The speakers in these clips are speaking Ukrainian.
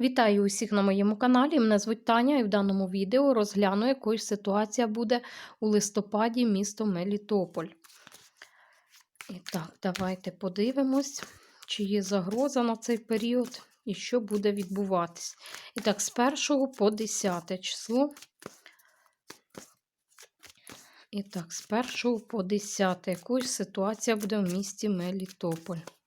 Вітаю усіх на моєму каналі. Мене звуть Таня, і в даному відео розгляну, якою ситуація буде у листопаді місто Мелітополь. І так, давайте подивимось, чи є загроза на цей період і що буде відбуватись. І так, з 1 по 10 число. І так, з 1 по 10, якою ситуація буде в місті Мелітополь.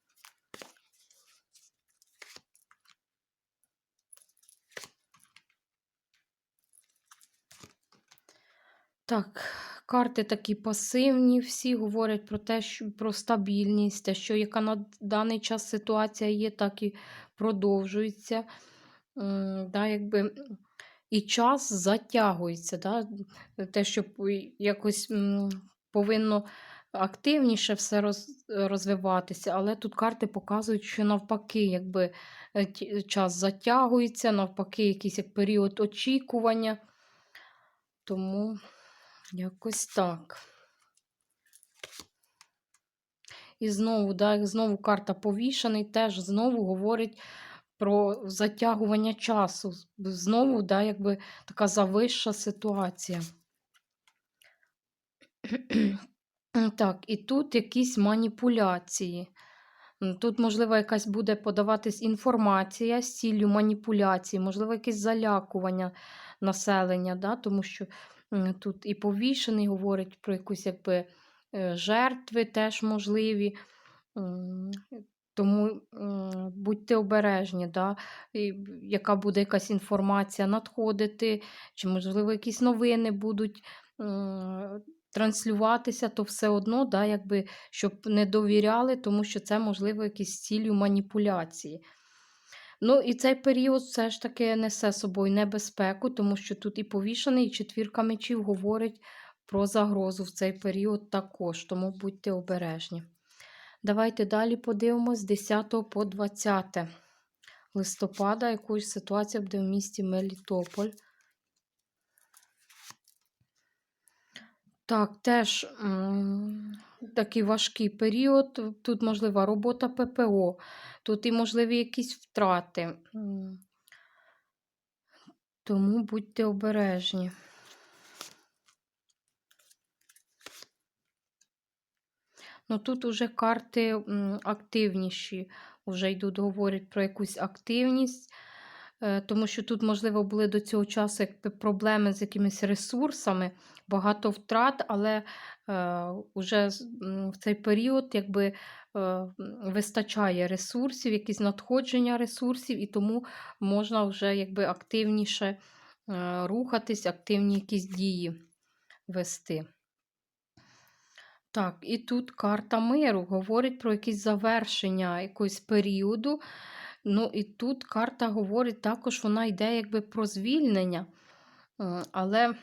Так, карти такі пасивні, всі говорять про те, що про стабільність, те, що яка на даний час ситуація є, так і продовжується. Да, якби, і час затягується. Да? Те, що якось повинно активніше все роз, розвиватися, але тут карти показують, що навпаки, якби е, час затягується, навпаки, якийсь як період очікування. Тому. Якось так. І знову, да, знову карта повішений теж знову говорить про затягування часу. Знову, да, якби така завища ситуація. Так, і тут якісь маніпуляції. Тут, можливо, якась буде подаватись інформація з ціллю маніпуляції, можливо, якесь залякування населення, да? тому що тут і повішений говорить про якусь якби, е, жертви теж можливі. Тому будьте обережні, да? яка буде якась інформація надходити, чи, можливо, якісь новини будуть транслюватися, то все одно, да, якби, щоб не довіряли, тому що це, можливо, якісь з ціллю маніпуляції. Ну, і цей період все ж таки несе собою небезпеку, тому що тут і повішений, і четвірка мечів говорить про загрозу в цей період також, тому будьте обережні. Давайте далі подивимось з 10 по 20 листопада, ж ситуація буде в місті Мелітополь. Так, теж такий важкий період. Тут можлива робота ППО, тут і можливі якісь втрати. Тому будьте обережні. Ну тут уже карти активніші, вже йдуть, говорять про якусь активність, тому що тут, можливо, були до цього часу проблеми з якимись ресурсами, багато втрат, але е, уже в цей період якби е, вистачає ресурсів, якісь надходження ресурсів, і тому можна вже якби активніше е, рухатись, активні якісь дії вести. Так, і тут карта миру говорить про якісь завершення якогось періоду. Ну, і тут карта говорить також, вона йде якби про звільнення. Але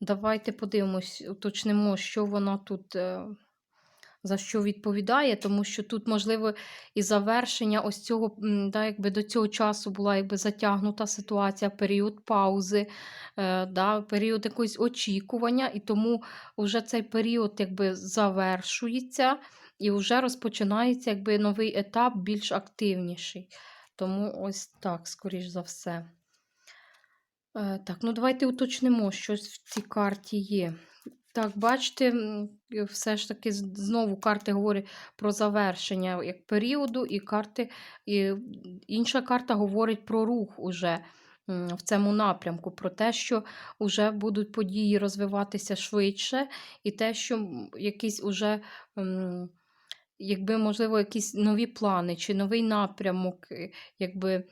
давайте подивимось, уточнимо, що вона тут е, за що відповідає, тому що тут, можливо, і завершення ось цього, да, якби до цього часу була якби затягнута ситуація, період паузи, е, да, період якогось очікування, і тому вже цей період якби завершується і вже розпочинається якби новий етап більш активніший. Тому ось так, скоріш за все. Е, Так, ну давайте уточнимо, що в цій карті є. Так, бачите, все ж таки знову карти говорять про завершення як періоду, і карти, і інша карта говорить про рух уже в цьому напрямку, про те, що вже будуть події розвиватися швидше, і те, що якісь уже, м, якби, можливо, якісь нові плани чи новий напрямок, е, якби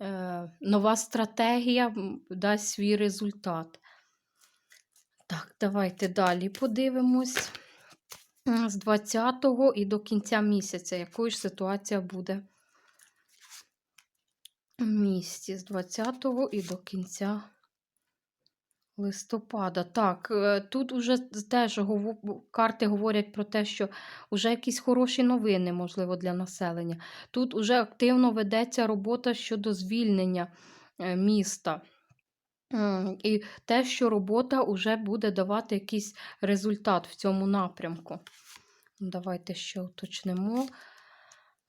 е, нова стратегія дасть свій результат. Так, давайте далі подивимось. З 20 і до кінця місяця, якою ж ситуація буде в місті з 20 і до кінця листопада. Так, е, тут уже теж гово- карти говорять про те, що вже якісь хороші новини, можливо, для населення. Тут уже активно ведеться робота щодо звільнення е, міста. І те, що робота вже буде давати якийсь результат в цьому напрямку. Давайте ще уточнимо.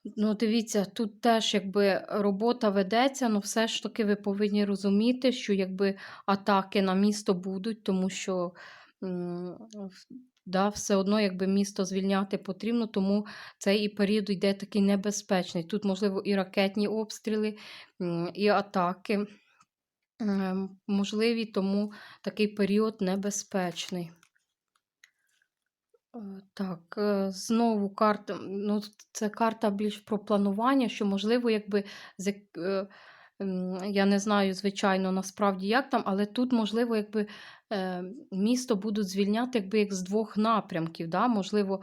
Ну, дивіться, тут теж якби робота ведеться, але все ж таки ви повинні розуміти, що якби атаки на місто будуть, тому що да, все одно якби місто звільняти потрібно, тому цей і період йде такий небезпечний. Тут, можливо, і ракетні обстріли, і атаки ем, можливі, тому такий період небезпечний. Е, Так, е, знову карта, ну, це карта більш про планування, що, можливо, якби з е, я не знаю, звичайно, насправді як там, але тут, можливо, якби місто будуть звільняти якби як з двох напрямків. Да? Можливо,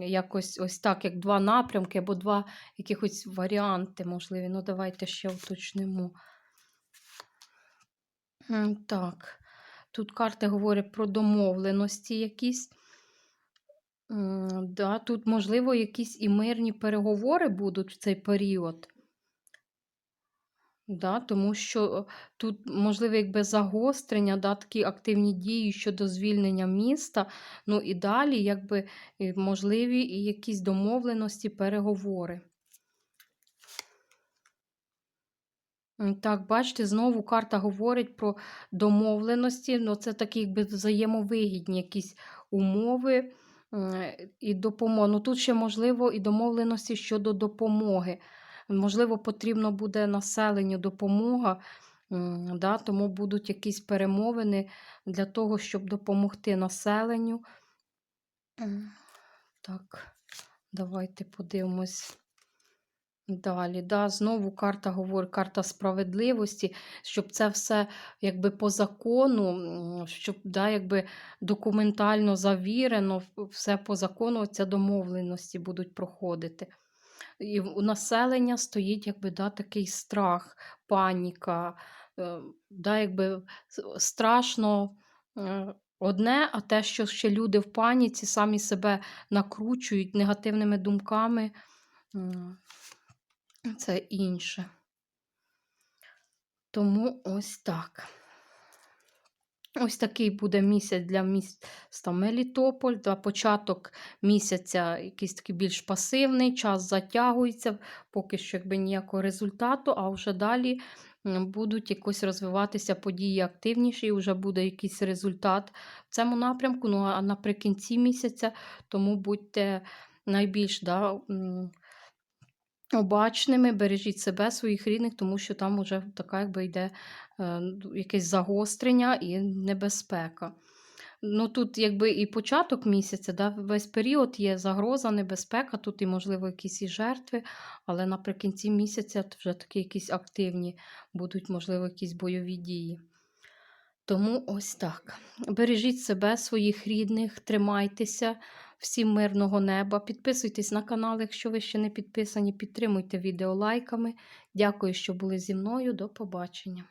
якось ось так, як два напрямки або два якихось варіанти можливі. Ну, давайте ще уточнимо. Так, тут карти говорять про домовленості якісь. Да, тут, можливо, якісь і мирні переговори будуть в цей період. Да, тому що тут, можливо, якби загострення, да, такі активні дії щодо звільнення міста. Ну і далі, якби можливі і якісь домовленості, переговори. Так, бачите, знову карта говорить про домовленості. Ну, це такі якби взаємовигідні якісь умови і допомога. Ну, тут ще можливо і домовленості щодо допомоги. Можливо, потрібно буде населенню допомога, да, тому будуть якісь перемовини для того, щоб допомогти населенню. Так, давайте подивимось. Далі, да, знову карта говорить, карта справедливості, щоб це все якби по закону, щоб да, якби документально завірено, все по закону, ця домовленості будуть проходити. І у населення стоїть якби, да, такий страх, паніка, е, да, якби страшно е, одне, а те, що ще люди в паніці самі себе накручують негативними думками. Це інше. Тому ось так. Ось такий буде місяць для міста Мелітополь. Да, початок місяця якийсь такий більш пасивний, час затягується, поки що якби ніякого результату, а вже далі будуть якось розвиватися події активніші, і вже буде якийсь результат в цьому напрямку. Ну а наприкінці місяця, тому будьте найбільш да, обачними, бережіть себе, своїх рідних, тому що там уже така якби йде е, якесь загострення і небезпека. Ну, тут якби і початок місяця, да, весь період є загроза, небезпека, тут і, можливо, якісь і жертви, але наприкінці місяця вже такі якісь активні будуть, можливо, якісь бойові дії. Тому ось так. Бережіть себе, своїх рідних, тримайтеся, всім мирного неба. Підписуйтесь на канал, якщо ви ще не підписані. Підтримуйте відео лайками. Дякую, що були зі мною. До побачення.